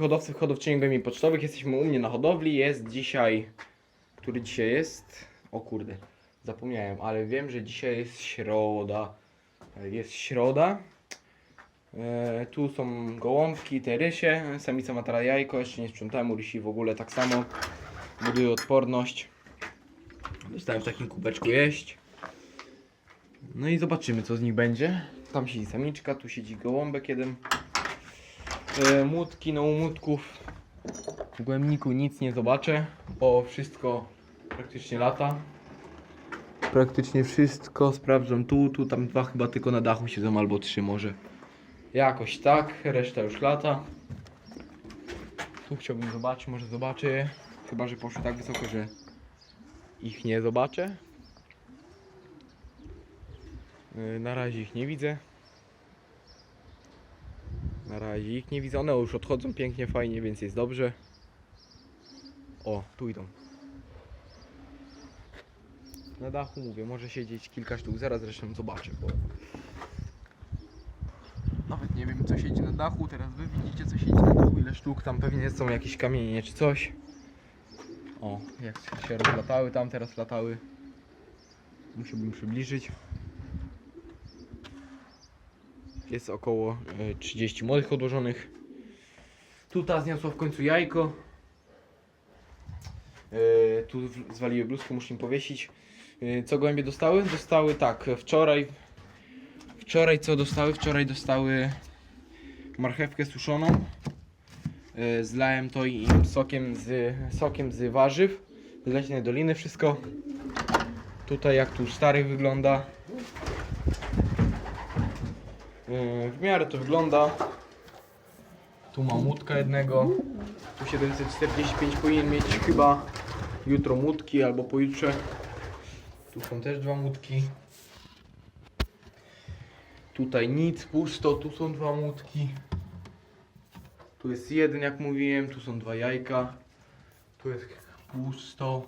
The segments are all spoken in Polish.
hodowców, hodowczyni gołębi pocztowych. Jesteśmy u mnie na hodowli. Jest dzisiaj... Który dzisiaj jest? O kurde, zapomniałem, ale wiem, że dzisiaj jest środa. Jest środa. E, tu są gołąbki, te rysie. Samica ma teraz jajko, jeszcze nie sprzątałem rysi w ogóle tak samo. Buduje odporność. Dostałem w takim kubeczku jeść. No i zobaczymy co z nich będzie. Tam siedzi samiczka, tu siedzi gołąbek jeden. E, młotki, no u młotków w głębniku nic nie zobaczę, bo wszystko praktycznie lata. Praktycznie wszystko sprawdzam tu, tu, tam dwa chyba tylko na dachu siedzą, albo trzy może. Jakoś tak, reszta już lata. Tu chciałbym zobaczyć, może zobaczę je. Chyba, że poszły tak wysoko, że ich nie zobaczę. Yy, Na razie ich nie widzę. Nie widzę. One już odchodzą pięknie, fajnie, więc jest dobrze. O, tu idą. Na dachu mówię, może siedzieć kilka sztuk, zaraz zresztą zobaczę, bo nawet nie wiem co siedzi na dachu, teraz wy widzicie co siedzi na dachu, ile sztuk, tam pewnie są jakieś kamienie czy coś. O, jak się rozlatały, tam teraz latały. Musiałbym przybliżyć. Jest około e, 30 młodych odłożonych. Tu ta zniosła w końcu jajko. E, Tu zwaliły bluzkę, muszę im powiesić. E, Co gołębie dostały? Dostały tak, wczoraj. Wczoraj co dostały? Wczoraj dostały marchewkę suszoną. E, Zlałem to im sokiem z, sokiem z warzyw. Z leśnej doliny wszystko. Tutaj jak tu starych wygląda. E, W miarę to wygląda. Tu mam łódka jednego. Tu 745 powinien mieć chyba jutro łódki albo pojutrze. Tu są też dwa łódki. Tutaj nic, pusto, tu są dwa łódki. Tu jest jeden jak mówiłem, tu są dwa jajka. Tu jest pusto.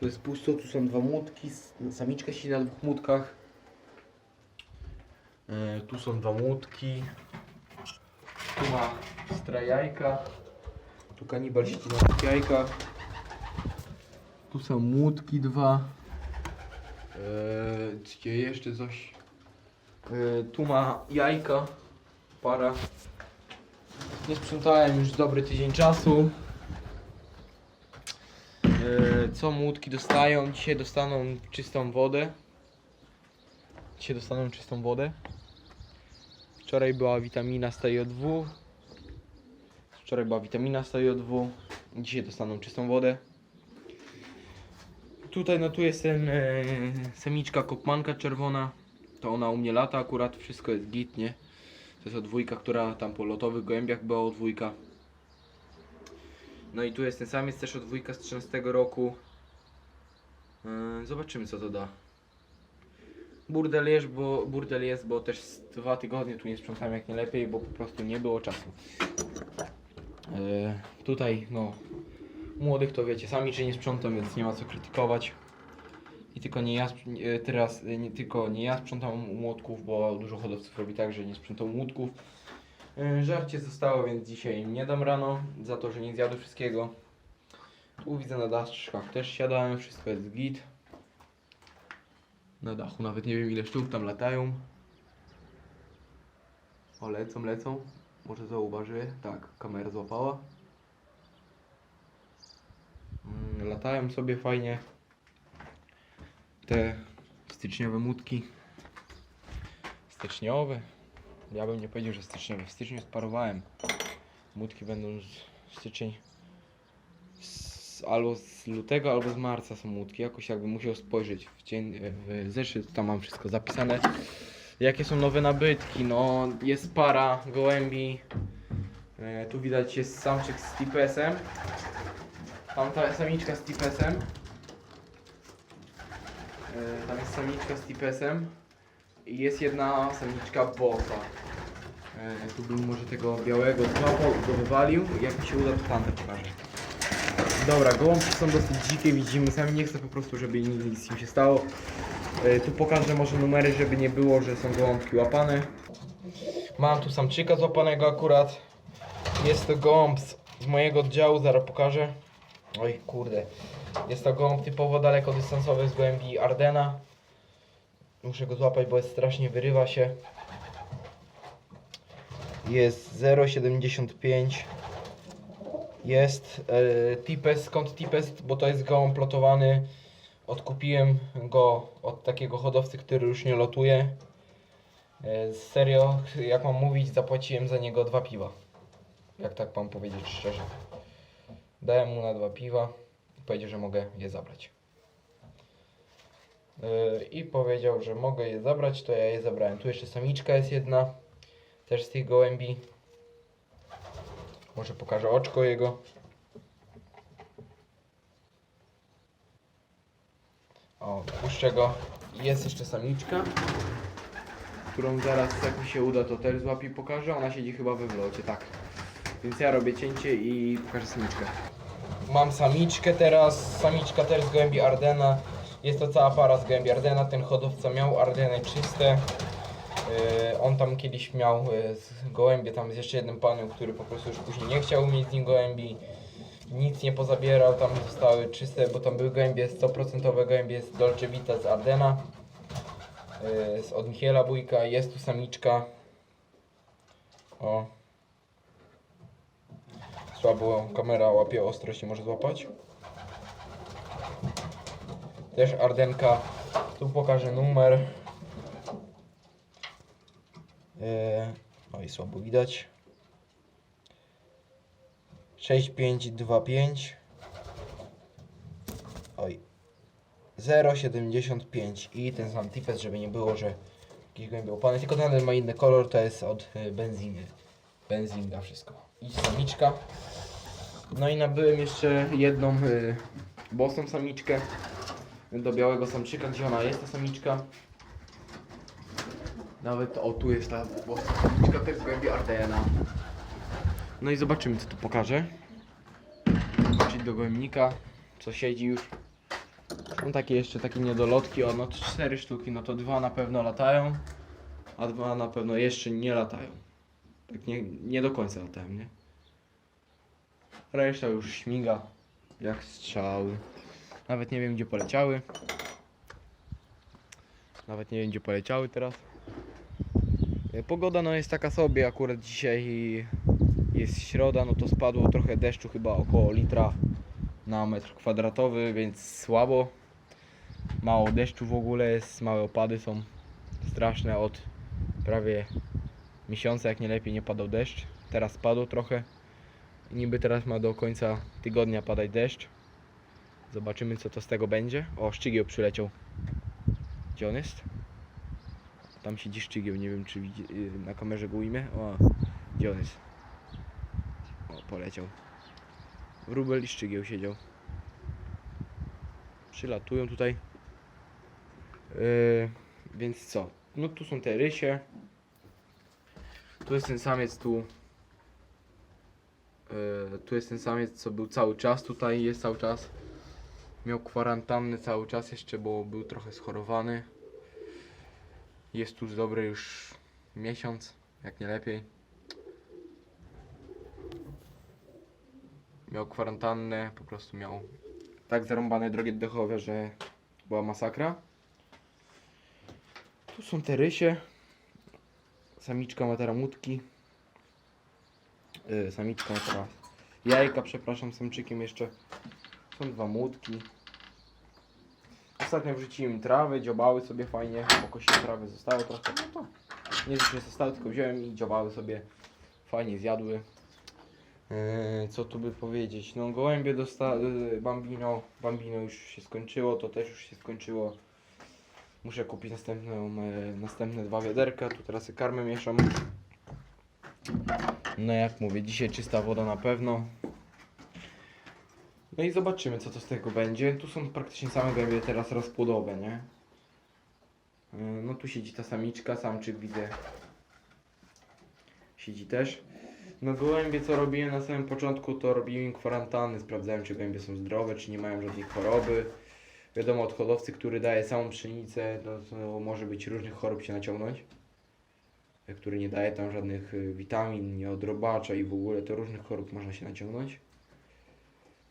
Tu jest pusto, tu są dwa młotki. Samiczka siedzi na dwóch młotkach. E, tu są dwa młotki. Tu ma stra jajka. Tu kanibal siedzi na jajkach. Tu są młotki dwa. E, gdzie jeszcze coś? E, tu ma jajka. Para. Nie sprzątałem już dobry tydzień czasu. E, co młotki dostają? Dzisiaj dostaną czystą wodę. Dzisiaj dostaną czystą wodę. Wczoraj była witamina z TJW. Wczoraj była witamina z TJW. Dzisiaj dostaną czystą wodę. Tutaj no tu jest ten e, semiczka kopmanka czerwona. To ona u mnie lata akurat, wszystko jest git, nie? To jest dwójka, która tam po lotowych gołębiach była dwójka. No i tu jest ten sam, jest też dwójka z 13 roku. E, zobaczymy co to da. Burdel jest, bo, burdel jest, bo też z dwa tygodnie tu nie sprzątałem jak nie lepiej, bo po prostu nie było czasu. E, tutaj no młodych to wiecie sami, czy nie sprzątam, więc nie ma co krytykować. I tylko nie ja, e, teraz e, nie, tylko nie ja sprzątam młotków, bo dużo hodowców robi tak, że nie sprzątam młotków. E, Żarcie zostało, więc dzisiaj nie dam rano, za to, że nie zjadły wszystkiego. Tu widzę na daszkach też siadałem, wszystko jest git. Na dachu nawet nie wiem ile sztuk tam latają. O, lecą, lecą. Może zauważy? Tak, kamera złapała. Mm, Latają sobie fajnie. Te styczniowe mutki. Styczniowe. Ja bym nie powiedział, że styczniowe. W styczniu sparowałem. Mutki będą z styczeń. Z, albo z lutego, albo z marca są mutki. Jakoś jakbym musiał spojrzeć w, dzień, w zeszyt. Tam mam wszystko zapisane. Jakie są nowe nabytki? No, jest para gołębi. E, tu widać jest samczyk z tipesem. Tam ta samiczka z tipesem. E, Tam jest samiczka z tipesem. I jest jedna samiczka bosa. E, Tu bym może tego białego złapał i go wywalił. Jak mi się uda, to tamte pokażę. Dobra, gołąbki są dosyć dzikie, widzimy sami. Nie chcę po prostu, żeby nic, nic im się stało. E, Tu pokażę może numery, żeby nie było, że są gołąbki łapane. Mam tu samczyka złapanego akurat. Jest to gołąb z, z mojego oddziału, zaraz pokażę. Oj kurde. Jest to gołąb typowo dalekodystansowy z gołębi Ardena. Muszę go złapać, bo jest strasznie wyrywa się. Jest 0,75. Jest e, Tipes, skąd Tipes? Bo to jest gołąb plotowany. Odkupiłem go od takiego hodowcy, który już nie lotuje. E, serio, jak mam mówić, zapłaciłem za niego dwa piwa. Jak tak mam powiedzieć szczerze. Dałem mu na dwa piwa i powiedział, że mogę je zabrać. Yy, I powiedział, że mogę je zabrać, to ja je zabrałem. Tu jeszcze samiczka jest jedna, też z tych gołębi. Może pokażę oczko jego. O, puszczę go. Jest jeszcze samiczka, którą zaraz, jak mi się uda, to też złapię i pokażę. Ona siedzi chyba we wlocie, tak. Więc ja robię cięcie i pokażę samiczkę. Mam samiczkę teraz, samiczka też z gołębi Ardena. Jest to cała para z gołębi Ardena. Ten hodowca miał Ardeny czyste. Yy, on tam kiedyś miał z gołębie tam z jeszcze jednym panem, który po prostu już później nie chciał mieć z nim gołębi. Nic nie pozabierał, tam zostały czyste, bo tam były gołębie 100% gołębie z Dolce Vita z Ardena. Yy, z od Michiela Bójka. Jest tu samiczka. O, Słabo kamera łapie ostrość, nie może złapać. Też Ardenka. Tu pokażę numer. Eee, oj, słabo widać. 6525 Oj 075 i ten sam tipes, żeby nie było, że jakiś gołębie opany, tylko ten ma inny kolor, to jest od y, benzyny. Benzinga wszystko. I samiczka. No i nabyłem jeszcze jedną y, bosą samiczkę do białego samczyka. Gdzie ona jest ta samiczka? Nawet o tu jest ta samiczka, też z głębi Ardena. No i zobaczymy co tu pokażę. Zobaczyć do gołębnika, co siedzi już. Są takie jeszcze takie niedolotki, o no to cztery sztuki, no to dwa na pewno latają, a dwa na pewno jeszcze nie latają. Tak nie, nie do końca latają, nie? Reszta już śmiga jak strzały. Nawet nie wiem gdzie poleciały. Nawet nie wiem gdzie poleciały teraz. E, Pogoda no jest taka sobie, akurat dzisiaj jest środa, no to spadło trochę deszczu, chyba około litra na metr kwadratowy, więc słabo. Mało deszczu w ogóle jest, małe opady są straszne od prawie miesiąca, jak nie lepiej nie padał deszcz. Teraz padło trochę. Niby teraz ma do końca tygodnia padać deszcz. Zobaczymy co to z tego będzie. O, szczygieł przyleciał. Gdzie on jest? Tam siedzi szczygieł, nie wiem czy widzi, y, na kamerze go ujmę. O, gdzie on jest? O, poleciał. Wróbel i szczygieł siedział. Przylatują tutaj. Yy, więc co? No tu są te rysie. Tu jest ten samiec tu. Yy, tu jest ten samiec, co był cały czas tutaj, jest cały czas. Miał kwarantannę cały czas jeszcze, bo był trochę schorowany. Jest tu dobry już miesiąc, jak nie lepiej. Miał kwarantannę, po prostu miał tak zarąbane drogie oddechowe, że była masakra. Tu są te rysie. Samiczka ma teraz mutki. Yy, samiczka ma teraz jajka, przepraszam, samczykiem jeszcze. Są dwa młotki. Ostatnio wrzuciłem im trawę, dziobały sobie fajnie, pokosiłem trawę, zostało trochę, no to nie że zostało, tylko wziąłem i dziobały sobie fajnie zjadły. Eee, co tu by powiedzieć, no gołębie dosta... yy, Bambino, Bambino już się skończyło, to też już się skończyło. Muszę kupić następną, e, następne dwa wiaderka, tu teraz karmę mieszam. No jak mówię, dzisiaj czysta woda na pewno. No i zobaczymy co to z tego będzie. Tu są praktycznie same gołębie teraz rozpłodowe, nie? Yy, No tu siedzi ta samiczka, samczyk widzę. Siedzi też. No gołębie co robiłem na samym początku to robiłem kwarantanny, sprawdzałem czy gołębie są zdrowe, czy nie mają żadnej choroby. Wiadomo od hodowcy, który daje samą pszenicę, no to może być różnych chorób się naciągnąć. e, który nie daje tam żadnych y, witamin, nie odrobacza i w ogóle to różnych chorób można się naciągnąć.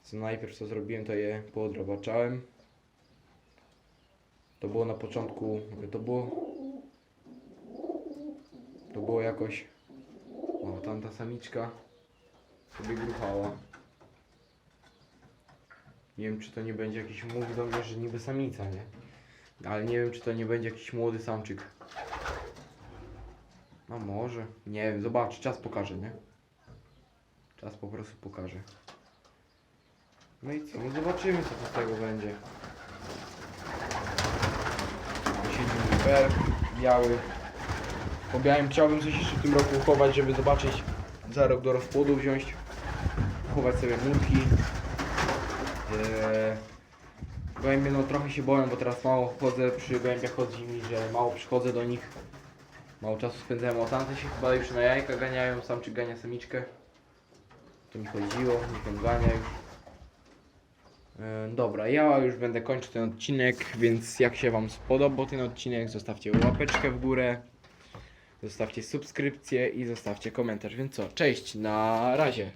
Co najpierw co zrobiłem, to je poodrobaczałem. To było na początku, to było to było jakoś o, tamta samiczka sobie gruchała. Nie wiem, czy to nie będzie jakiś, mówi do mnie, że niby samica, nie? Ale nie wiem, czy to nie będzie jakiś młody samczyk. No może, nie wiem, zobacz, czas pokaże, nie? Czas po prostu pokaże. No i co, no zobaczymy, co z tego będzie. Siedzi belk, biały. Po białym chciałbym coś jeszcze w tym roku chować, żeby zobaczyć za rok do rozpłodu wziąć. Chować sobie mutki. Eee, gołębie no trochę się boję, bo teraz mało chodzę przy gołębiach chodzi mi, że mało przychodzę do nich. Mało czasu spędzałem, o tamte się chyba już na jajka ganiają, samczyk gania samiczkę. To mi chodziło, on gania już. E, Dobra, ja już będę kończył ten odcinek, więc jak się Wam spodobał ten odcinek, zostawcie łapeczkę w górę, zostawcie subskrypcję i zostawcie komentarz. Więc co, cześć, na razie.